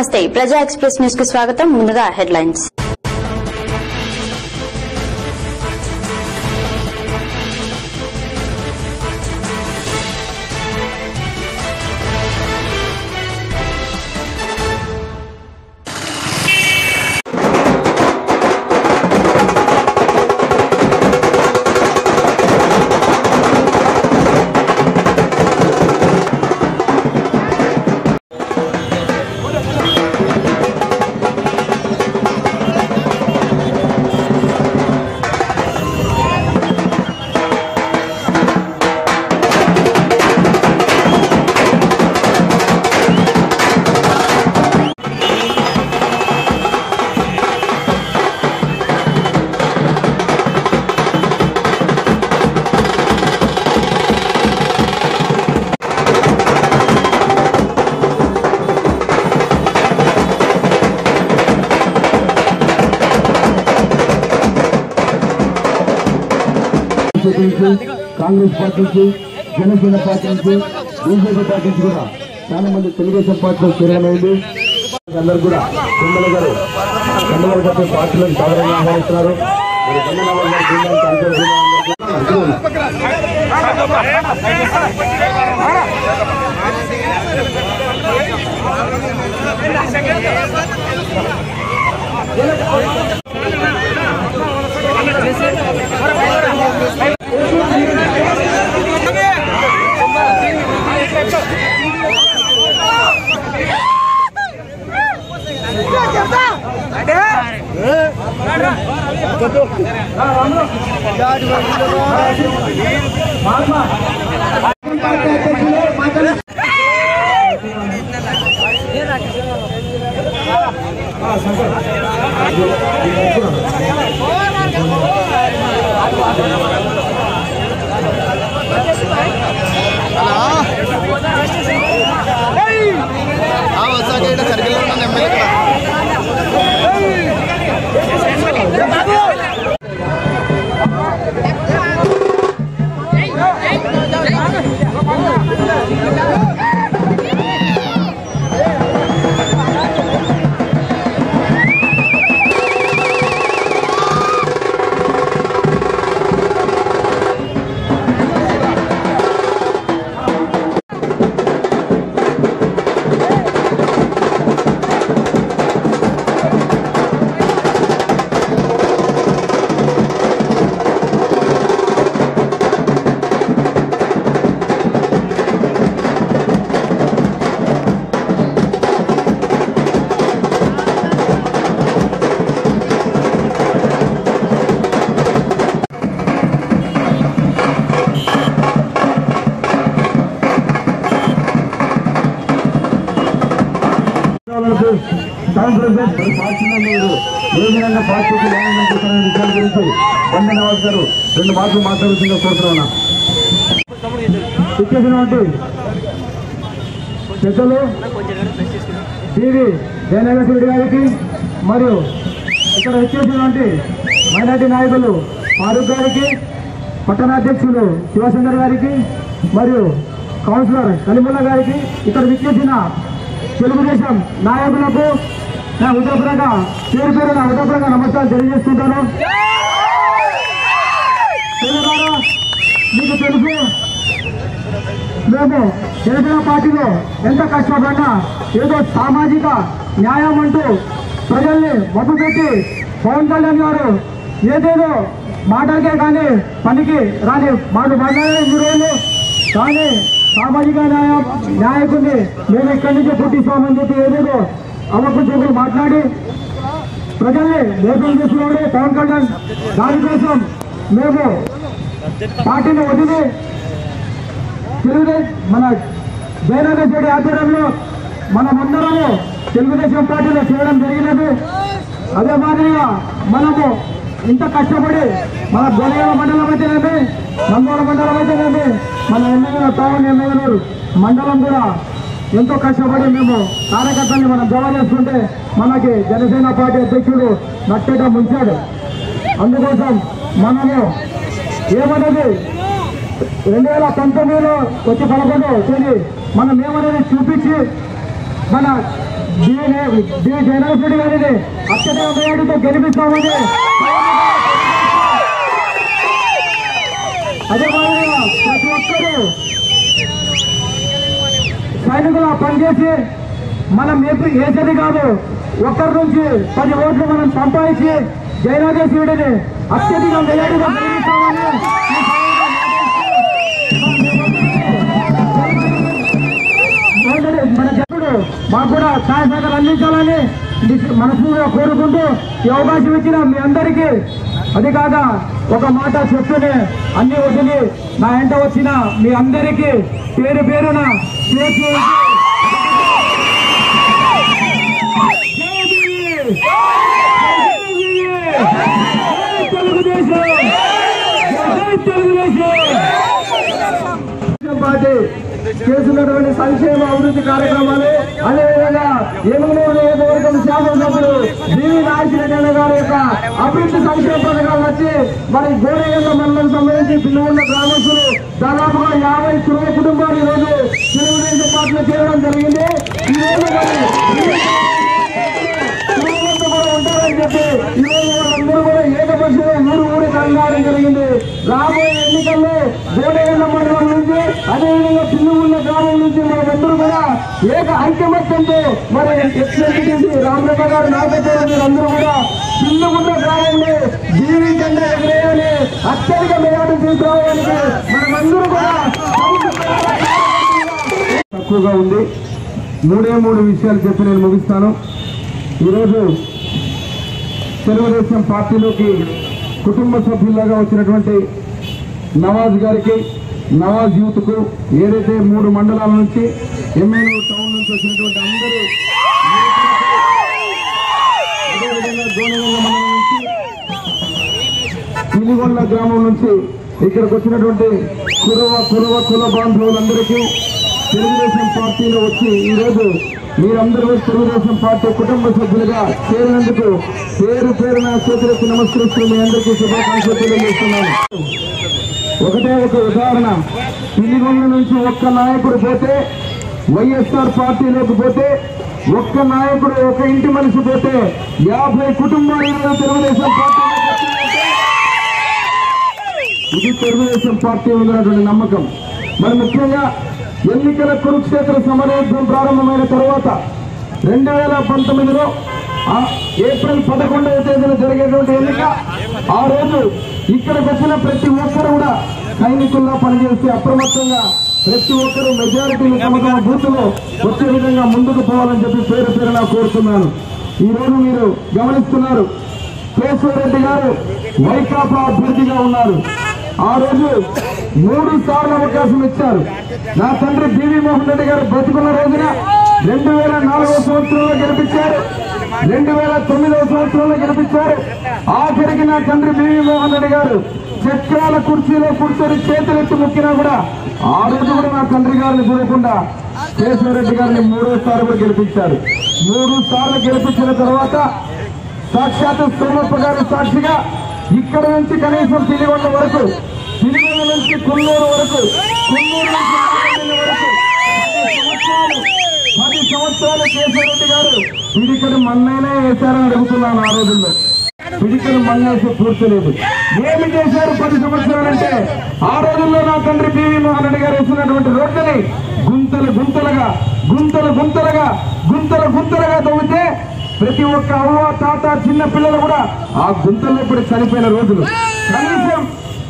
నమస్తే. ప్రజా ఎక్స్ప్రెస్ న్యూస్కు స్వాగతం. ముందుగా హెడ్లైన్స్. నుంచి కాంగ్రెస్ పార్టీ నుంచి జనసేన పార్టీ నుంచి బీజేపీ పార్టీ నుంచి కూడా చాలా మంది తెలుగుదేశం పార్టీలో చేరమైంది అందరూ కూడా ఎమ్మెల్యే గారు ఎమ్మెల్యే గారు పార్టీలను సాధారణంగా ఆహ్వానిస్తున్నారు. అందరూ కూడా అందరూ కాంగ్రెస్ పార్టీలో లేదు ఏ విధంగా పార్టీకి న్యాయం విషయాల గురించి ధన్యవాదాలు గారు రెండు మాటలు మాట్లాడుతుందో కోరుతున్నా ఇచ్చేసినటువంటి పెద్దలు టీవీ జయనగరెడ్డి గారికి మరియు ఇక్కడ వచ్చేసినటువంటి మైనార్టీ నాయకులు ఫారూక్ గారికి పట్టణాధ్యక్షులు శివశంకర్ గారికి మరియు కౌన్సిలర్ కలిముల్లా గారికి ఇక్కడ విచ్చేసిన తెలుగుదేశం నాయకులకు నా ఉదయపరంగా పేరు పేరు నా ఉదయపరంగా నమస్కారం తెలియజేసుకుంటాను. మీకు తెలుసు మేము జనసేన పార్టీలో ఎంత కష్టపడినా ఏదో సామాజిక న్యాయం అంటూ ప్రజల్ని మబ్బు పెట్టి పవన్ కళ్యాణ్ గారు ఏదేదో మాటలకే కానీ పనికి రాని మాకు మాట్లాడే ఈ కానీ సామాజిక న్యాయం న్యాయకుడిని మేము ఇక్కడి నుంచి పుట్టిస్తామని చెప్పి ఏదేదో అవకు చెప్పులు మాట్లాడి ప్రజల్ని మోసం చేస్తున్నాడు పవన్ కళ్యాణ్ దానికోసం మేము పార్టీని వదిలి తెలుగుదేశం మన జయనగర్ రెడ్డి ఆధ్వర్యంలో మనమందరము తెలుగుదేశం పార్టీలో చేయడం జరిగినది. అదే మాదిరిగా మనము ఇంత కష్టపడి మన గొడవ మండలం అయితేనేమి నందోళ మండలం అయితేనేమి మన ఎమ్మెల్యే పవన్ ఎమ్మెల్యేలు మండలం కూడా ఎంతో కష్టపడి మేము కార్యకర్తల్ని మనం జమ చేసుకుంటే మనకి జనసేన పార్టీ అధ్యక్షుడు నట్టేట ముంచాడు. అందుకోసం మనము ఏమన్నది రెండు వేల పంతొమ్మిదిలో వచ్చి పదకొండు తేదీ మనం ఏమనేది చూపించి మన డి డి గారిని అత్యధిక మేయడితో గెలిపిస్తామని అదే మాదిరిగా ప్రతి ఒక్కరూ సైనికులు పనిచేసి మనం ఎప్పుడు ఏసేది కాదు ఒక్కరి నుంచి పది ఓట్లు మనం సంపాదించి జయరాజేశ్వరుడిని అత్యధిక మెజారిటీగా మన జనుడు మాకు కూడా సహాయ సహకారం అందించాలని మనస్ఫూర్తిగా కోరుకుంటూ ఈ అవకాశం ఇచ్చిన మీ అందరికీ అది కాక ఒక మాట చెప్తూనే అన్ని వదిలి నా ఎంట వచ్చిన మీ అందరికీ పేరు పేరున పార్టీ చేస్తున్నటువంటి సంక్షేమ అభివృద్ధి కార్యక్రమాలు అదేవిధంగా ఎనిమిది నియోజకవర్గం శాసనసభ్యులు దీవి నాయకుడి గారి యొక్క అభివృద్ధి సంక్షేమ పథకాలు వచ్చి మరి గోడగల్ల మండలం సంబంధించి పిల్లల గ్రామస్తులు దాదాపుగా యాభై కుటుంబ కుటుంబాలు ఈ రోజు తెలుగుదేశం పార్టీలో చేరడం జరిగింది. ఈ రోజు మరి కుటుంబంతో కూడా ఉంటారని చెప్పి ఈ రోజు వాళ్ళందరూ కూడా ఏకపక్షంగా ఊరు ఊరి కలగాడం జరిగింది. రాబోయే ఎన్నికల్లో గోడగల్ల మండలం నుంచి అదేవిధంగా పిల్లుగున్న గ్రామం నుంచి మనమందరూ కూడా ఏక ఐక్యమత్యంతో మరి ఎక్స్ఎంపీటీసీ రామరెడ్డి గారు నాయకత్వంలో మీరందరూ కూడా చిన్నగుండ గ్రామంలో జీవి జెండా ఎగరేయాలి. అత్యధిక మేయాడు తీసుకురావడానికి మనమందరూ కూడా తక్కువగా ఉంది. మూడే మూడు విషయాలు చెప్పి నేను ముగిస్తాను. ఈరోజు తెలుగుదేశం పార్టీలోకి కుటుంబ సభ్యులాగా వచ్చినటువంటి నవాజ్ గారికి నవాజ్ యూత్కు ఏదైతే మూడు మండలాల నుంచి ఎమ్మెల్యే టౌన్ నుంచి వచ్చినటువంటి అందరూ అదేవిధంగా గోనగంగ మండలం నుంచి పిలిగొండ గ్రామం నుంచి ఇక్కడికి వచ్చినటువంటి కురవ కురవ కుల బాంధవులందరికీ తెలుగుదేశం పార్టీలో వచ్చి ఈరోజు మీరందరూ తెలుగుదేశం పార్టీ కుటుంబ సభ్యులుగా చేరినందుకు పేరు పేరున చేతులెత్తి నమస్కరిస్తూ మీ అందరికీ శుభాకాంక్షలు తెలియజేస్తున్నాను. ఒకటే ఒక ఉదాహరణ. పిలిగొండ నుంచి ఒక్క నాయకుడు పోతే వైఎస్ఆర్ పార్టీలోకి పోతే ఒక్క నాయకుడు ఒక ఇంటి మనిషి పోతే యాభై కుటుంబాలు తెలుగుదేశం పార్టీ ఇది తెలుగుదేశం పార్టీ ఉన్నటువంటి నమ్మకం. మరి ముఖ్యంగా ఎన్నికల కురుక్షేత్ర సమరయుద్ధం ప్రారంభమైన తర్వాత రెండు వేల పంతొమ్మిదిలో ఏప్రిల్ పదకొండవ తేదీన జరిగేటువంటి ఎన్నిక ఆ రోజు ఇక్కడికి వచ్చిన ప్రతి ఒక్కరు కూడా సైనికుల్లో పనిచేసి అప్రమత్తంగా ప్రతి ఒక్కరూ మెజారిటీ తమ బూత్లో వచ్చే విధంగా ముందుకు పోవాలని చెప్పి పేరు పేరున కోరుతున్నాను. ఈ రోజు మీరు గమనిస్తున్నారు కేశవరెడ్డి గారు వైకాపా అభ్యర్థిగా ఉన్నారు. ఆ రోజు మూడు సార్లు అవకాశం ఇచ్చారు. నా తండ్రి బివి మోహన్ రెడ్డి గారు బ్రతుకున్న రోజున రెండు వేల నాలుగో సంవత్సరంలో గెలిపించారు. రెండు వేల తొమ్మిదవ సంవత్సరంలో గెలిపించారు. ఆఖరికి నా తండ్రి బివి మోహన్ రెడ్డి గారు చక్రాల కుర్చీలో కూర్చొని చేతులెత్తి మొక్కినా కూడా ఆ రోజు కూడా నా తండ్రి గారిని చూడకుండా కేశవరెడ్డి గారిని మూడో కూడా గెలిపించారు. మూడు సార్లు గెలిపించిన తర్వాత సాక్షాత్ సోమప్ప గారి సాక్షిగా ఇక్కడ నుంచి కనీసం పిలిగొండ వరకు పిలిగొండ నుంచి కొల్లూరు వరకు కొల్లూరు నుంచి వరకు పది సంవత్సరాలు పది గారు పిడికలు మన్నైనా వేశారని అడుగుతున్నాను ఆ రోజుల్లో. పిడికలు మన్నేసి పూర్తలేదు ఏమి చేశారు పది సంవత్సరాలంటే ఆ రోజుల్లో నా తండ్రి పివి మోహన్ రెడ్డి గారు వేసినటువంటి రోడ్లని గుంతలు గుంతలుగా గుంతలు గుంతలుగా గుంతలు గుంతలుగా తవ్వితే ప్రతి ఒక్క అవ్వ తాత చిన్న పిల్లలు కూడా ఆ గుంతల్లో ఇప్పుడు చనిపోయిన రోజులు. కనీసం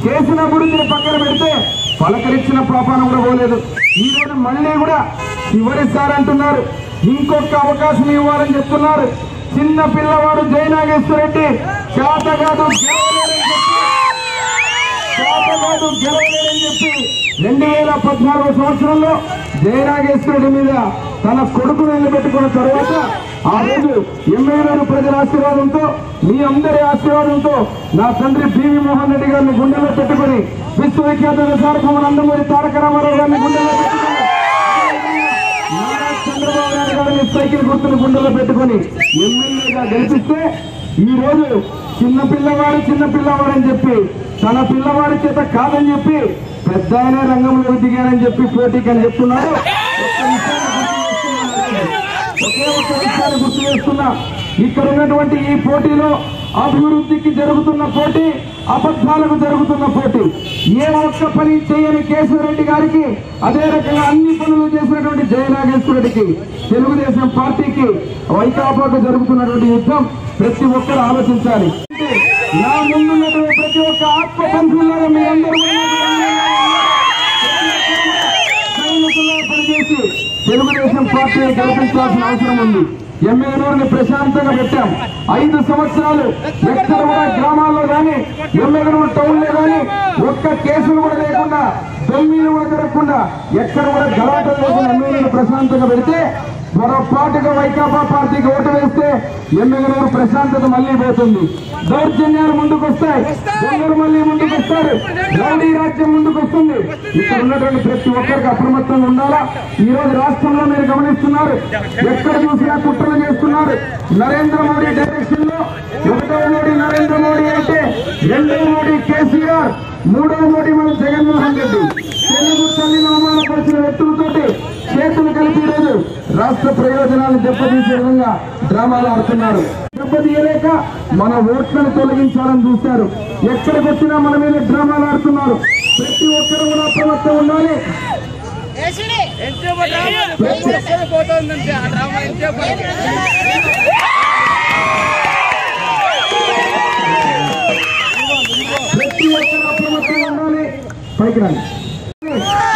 చేసిన అభివృద్ధిని పక్కన పెడితే పలకరించిన పాపాన కూడా పోలేదు. ఈ రోజు మళ్ళీ కూడా చివరిసారి ఇంకొక అవకాశం ఇవ్వాలని చెప్తున్నారు. చిన్న పిల్లవాడు జయనాగేశ్వర రెడ్డి చేత కాదు చెప్పి గెలవలేదని చెప్పి రెండు వేల పద్నాలుగో సంవత్సరంలో జయనాగేశ్వరుడి మీద తన కొడుకును నిలబెట్టుకున్న తర్వాత ఆ రోజు ఎమ్మెల్యేలు ప్రజల ఆశీర్వాదంతో మీ అందరి ఆశీర్వాదంతో నా తండ్రి బివి మోహన్ రెడ్డి గారిని గుండెలో పెట్టుకుని విశ్వవిఖ్యాత విశాఖ నందమూరి తారక రామారావు గారిని గుండెలో పెట్టుకుని చంద్రబాబు సైకిల్ గుర్తులు గుండెలో పెట్టుకుని ఎమ్మెల్యేగా గెలిపిస్తే ఈ రోజు చిన్న పిల్లవాడు చిన్న పిల్లవాడు అని చెప్పి తన పిల్లవాడి చేత కాదని చెప్పి పెద్ద ఆయన రంగంలో దిగానని చెప్పి పోటీకి అని చెప్తున్నారు. ఒకే ఒక్క విషయాన్ని గుర్తు చేస్తున్నా. ఇక్కడ ఉన్నటువంటి ఈ పోటీలో అభివృద్ధికి జరుగుతున్న పోటీ అబద్ధాలకు జరుగుతున్న పోటీ. ఏ ఒక్క పని చేయని కేశవరెడ్డి గారికి అదే రకంగా అన్ని పనులు చేసినటువంటి జయనాగేశ్వరుడికి తెలుగుదేశం పార్టీకి వైకాపాకు జరుగుతున్నటువంటి యుద్ధం ప్రతి ఒక్కరు ఆలోచించాలి. నా ముందున్నటువంటి ప్రతి ఒక్క ఆత్మ బంధువులాగా మీరందరూ పనిచేసి తెలుగుదేశం పార్టీని గెలిపించాల్సిన అవసరం ఉంది. ఎమ్మెల్యేని ప్రశాంతంగా పెట్టాం. ఐదు సంవత్సరాలు ఎక్కడ కూడా గ్రామాల్లో కానీ ఎమ్మెల్యేలు టౌన్లో కానీ ఒక్క కేసులు కూడా లేకుండా దొంగలు కూడా జరగకుండా ఎక్కడ కూడా గలాటలు లేకుండా ఎమ్మెల్యేలు ప్రశాంతంగా పెడితే పొరపాటుగా వైకాపా పార్టీకి ఓటు వేస్తే ఎమ్మెల్యేలు ప్రశాంతత మళ్ళీ పోతుంది. దౌర్జన్యాలు ముందుకు వస్తాయి. దొంగలు మళ్ళీ ముందుకు వస్తారు రౌడీ రాజ్యం ముందుకు వస్తుంది. ఇక్కడ ఉన్నటువంటి ప్రతి ఒక్కరికి అప్రమత్తంగా ఉండాలా? ఈ రోజు రాష్ట్రంలో మీరు గమనిస్తున్నారు. ఎక్కడ చూసినా కుట్రలు చేస్తున్నారు. నరేంద్ర మోడీ డైరెక్షన్లో ఒకటో మోడీ నరేంద్ర మోడీ అయితే రెండో మోడీ కేసీఆర్ మూడో మోడీ మన జగన్మోహన్ రెడ్డి. తెలుగు తల్లిని అవమానపరిచిన వ్యక్తులతోటి చేతులు కలిపి ఈరోజు రాష్ట్ర ప్రయోజనాలను దెబ్బతీసే విధంగా డ్రామాలు ఆడుతున్నారు. దెబ్బతీయలేక మన ఓట్లను తొలగించాలని చూస్తారు ఎక్కడికి వచ్చినా మన మీద డ్రామాలు ఆడుతున్నారు. ప్రతి ఒక్కరు కూడా అప్రమత్తం ఉండాలి. ప్రతి ఒక్కరు అప్రమత్తం ఉండాలి. పైకి రండి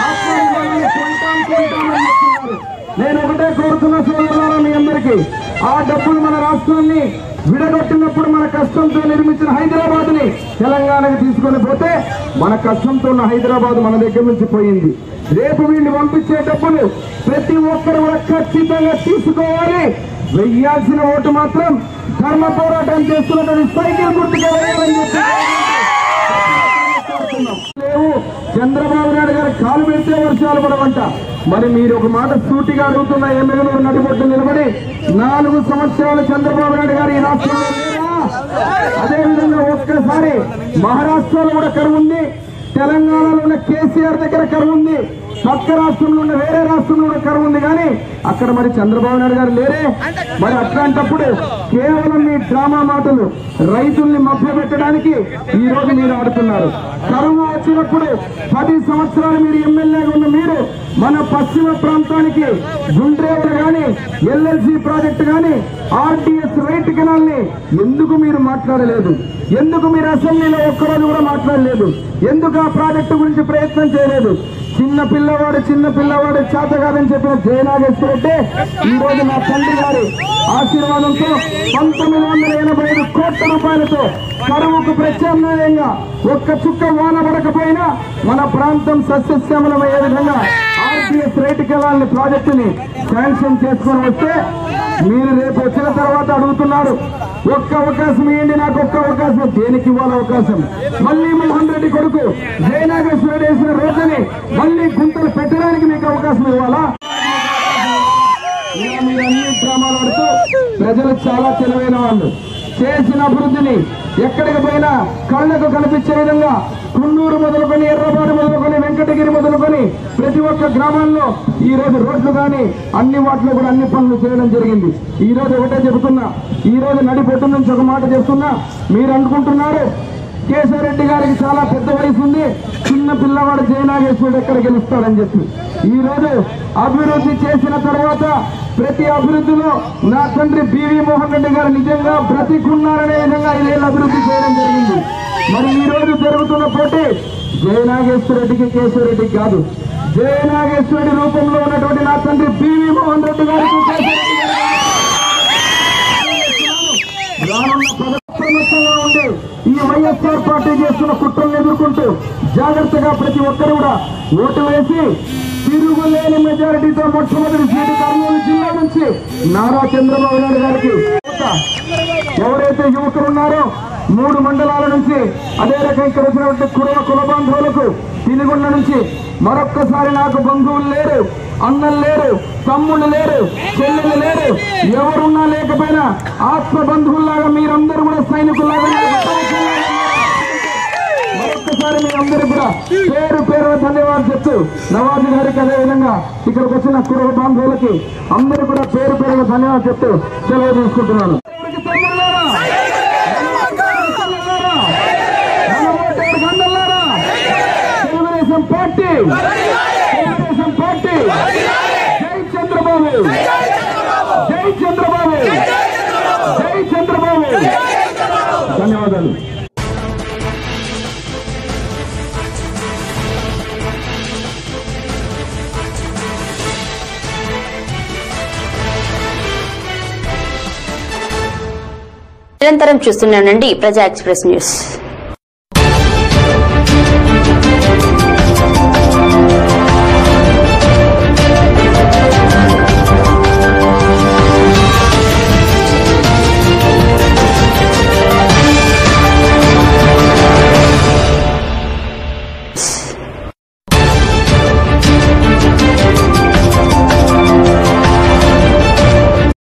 ఆత్మవిశ్వాసాన్ని కొంటాం, కొంటాం అని చెప్తున్నారు. నేను సోదరులారా మీ అందరికీ. ఆ డబ్బులు మన రాష్ట్రాన్ని విడగొట్టినప్పుడు మన కష్టంతో నిర్మించిన హైదరాబాద్ని తెలంగాణకు తీసుకొని పోతే మన కష్టంతో ఉన్న హైదరాబాద్ మన దగ్గర నుంచి పోయింది. రేపు వీళ్ళు పంపించే డబ్బులు ప్రతి ఒక్కరు కూడా ఖచ్చితంగా తీసుకోవాలి. వెయ్యాల్సిన ఓటు మాత్రం ధర్మ పోరాటం చేస్తున్నటువంటి సైకిల్ గుర్తుకే లేవు. చంద్రబాబు నాయుడు గారు కాలు పెడితే వర్షాలు పడవంట. మరి మీరు ఒక మాట సూటిగా అడుగుతున్న ఎమ్మెల్యేలు నడిబొట్టు నిలబడి నాలుగు సంవత్సరాలు చంద్రబాబు నాయుడు గారు ఈ రాష్ట్రంలో అదేవిధంగా ఒక్కసారి మహారాష్ట్రలో కూడా కరువు ఉంది. తెలంగాణలో ఉన్న కేసీఆర్ దగ్గర కరువు ఉంది. పక్క రాష్ట్రంలో ఉన్న వేరే రాష్ట్రంలో ఉన్న కరువు ఉంది. కానీ అక్కడ మరి చంద్రబాబు నాయుడు గారు లేరే. మరి అట్లాంటప్పుడు కేవలం మీ డ్రామా మాటలు రైతుల్ని మభ్యపెట్టడానికి ఈ రోజు మీరు ఆడుతున్నారు. కరువు వచ్చినప్పుడు పది సంవత్సరాలు మీరు ఎమ్మెల్యేగా ఉన్న మీరు మన పశ్చిమ ప్రాంతానికి గుండ్రేవులు కానీ ఎల్ఎల్సి ప్రాజెక్టు కానీ ఆర్టీఎస్ రైట్ కెనాల్ని ఎందుకు మీరు మాట్లాడలేదు? ఎందుకు మీరు అసెంబ్లీలో ఒక్కరోజు కూడా మాట్లాడలేదు? ఎందుకు ఆ ప్రాజెక్టు గురించి ప్రయత్నం చేయలేదు? చిన్న పిల్లవాడు చిన్న పిల్లవాడు చేత కాదని చెప్పిన జయనాగేశ్వర రెడ్డి ఈ రోజు నా తండ్రి గారి ఆశీర్వాదంతో పంతొమ్మిది వందల ఎనభై ఐదు కోట్ల రూపాయలతో కరువుకు ప్రత్యామ్నాయంగా ఒక్క చుక్క వాన పడకపోయినా మన ప్రాంతం సస్యశ్యామలమయ్యే విధంగా ఆర్టీఎస్ రైట్ కెలాల్ని ప్రాజెక్టుని శాంక్షన్ చేసుకొని వస్తే మీరు రేపు వచ్చిన తర్వాత అడుగుతున్నారు ఒక్క అవకాశం ఇవ్వండి నాకు ఒక్క అవకాశం దేనికి ఇవ్వాలి అవకాశం? మళ్ళీ మోహన్ రెడ్డి కొడుకు జయనాగేశ్వర వేసిన రోజుని మళ్ళీ గుంతలు పెట్టడానికి మీకు అవకాశం ఇవ్వాలా? మీరు అన్ని డ్రామాలు ఆడుతూ ప్రజలు చాలా తెలివైన వాళ్ళు. చేసిన అభివృద్ధిని ఎక్కడికి పోయినా కళ్ళకు కనిపించే విధంగా గుండూరు మొదలుకొని ఎర్రబాటు మొదలుకొని వెంకటగిరి మొదలుకొని ప్రతి ఒక్క గ్రామాల్లో ఈ రోజు రోడ్లు కానీ అన్ని వాటిలో కూడా అన్ని పనులు చేయడం జరిగింది. ఈ రోజు ఒకటే చెబుతున్నా ఈ రోజు నడిపొట్టు నుంచి ఒక మాట చెప్తున్నా మీరు అనుకుంటున్నారు కేశవరెడ్డి గారికి చాలా పెద్ద వయసు ఉంది చిన్న పిల్లవాడు జయనాగేశ్వరుడు ఎక్కడ గెలుస్తాడని చెప్పి. ఈ రోజు అభివృద్ధి చేసిన తర్వాత ప్రతి అభివృద్ధిలో నా తండ్రి బివి మోహన్ రెడ్డి గారు నిజంగా బ్రతికున్నారనే విధంగా ఐదేళ్ళు అభివృద్ధి చేయడం జరిగింది. మరి ఈ రోజు జరుగుతున్న పోటీ జయనాగేశ్వరరెడ్డికి కేశవరెడ్డికి కాదు. జయనాగేశ్వరుడి రూపంలో ఉన్నటువంటి నా తండ్రి బివి మోహన్ రెడ్డి గారికి కేశవరెడ్డి ఈ వైఎస్ఆర్ పార్టీ చేస్తున్న కుట్రలను ఎదుర్కొంటూ జాగ్రత్తగా ప్రతి ఒక్కరు కూడా ఓటు వేసి తిరుగులేని మెజారిటీతో మొట్టమొదటి సీటు కర్నూలు జిల్లా నుంచి నారా చంద్రబాబు నాయుడు గారికి. ఎవరైతే యువకులు ఉన్నారో మూడు మండలాల నుంచి అదే రకం ఇక్కడ వచ్చినటువంటి కుల కుల బంధువులకు తినుగుండ నుంచి మరొక్కసారి నాకు బంధువులు లేరు అన్నలు లేరు తమ్ముళ్ళు లేరు చెల్లెలు లేరు ఎవరున్నా లేకపోయినా ఆత్మ బంధువుల్లాగా మీరందరూ కూడా సైనికుల్లాగా మరొక్కసారి మీ అందరూ కూడా పేరు పేరు ధన్యవాదాలు చెప్తూ నవాజు గారికి అదేవిధంగా ఇక్కడికి వచ్చిన కుటుంబ బంధువులకి అందరూ కూడా పేరు పేరుగా ధన్యవాదాలు చెప్తూ సెలవు తీసుకుంటున్నాను తెలుగుదేశం పార్టీ తెలుగుదేశం పార్టీ. జై చంద్రబాబు. జై చంద్రబాబు. జై చంద్రబాబు. ధన్యవాదాలు. నిరంతరం చూస్తున్నానండి ప్రజా ఎక్స్ప్రెస్ న్యూస్.